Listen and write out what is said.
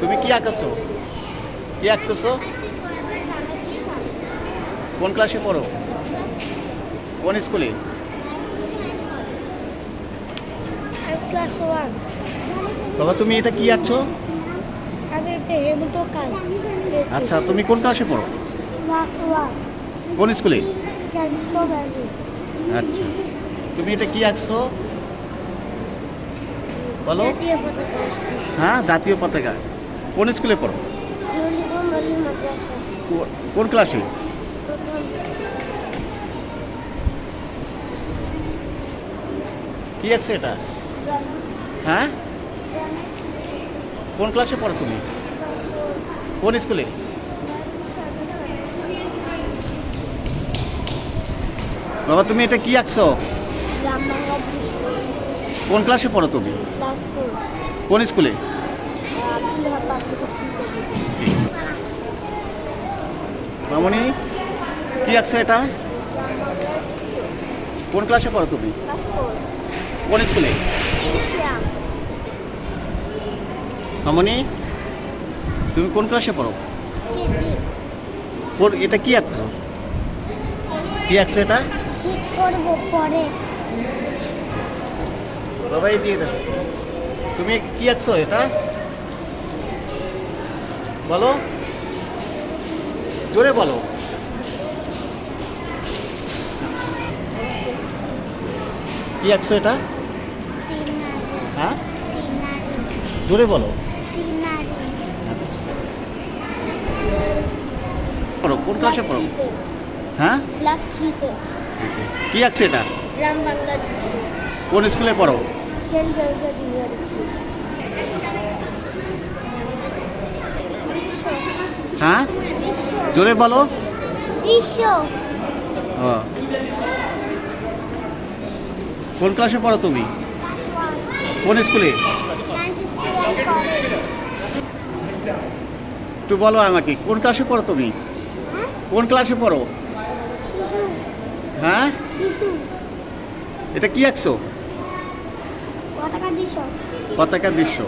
তুমি কি আঁকাচ্ছো কি আঁকতেছো? কোন ক্লাসে পড়ো? কোন স্কুলে বাবা তুমি এটা কি আঁকছো? আচ্ছা তুমি কোন ক্লাসে পড়ো? কোন স্কুলে আচ্ছা। তুমি এটা কি আঁকছো? বলো। হ্যাঁ জাতীয় পতাকা। কোন স্কুলে পড়ো? কোন ক্লাসে? কি আঁকছো এটা? হ্যাঁ? কোন ক্লাসে পড়ো তুমি? কোন স্কুলে? বাবা তুমি এটা কি আঁকছো? কোন ক্লাসে পড়ো তুমি? কোন স্কুলে? মামনি, কি আঁকছো এটা? কোন ক্লাসে পড়ো তুমি? কোন স্কুলে? মামনি, তুমি কোন ক্লাসে পড়ো? কোন, এটা কি আঁকছো? কি আঁকছো এটা? পরে দিয়ে দাও। তুমি কি আঁকছো এটা? বলো। জোরে বলো। কি আঁকছো এটা? হ্যাঁ? জোরে বলো। পড়ো, কোন ক্লাসে পড়ো? হ্যাঁ? কি আঁকছো এটা? কোন স্কুলে পড়ো? সেন্ট জর্জ জুনিয়র স্কুল হ্যাঁ? জোরে বলো। কোন ক্লাসে পড়ো তুমি? কোন স্কুলে? একটু বলো আমাকে কোন ক্লাসে পড়ো তুমি? কোন ক্লাসে পড়ো? হ্যাঁ? এটা কি আঁকছো পতাকা দৃশ্য।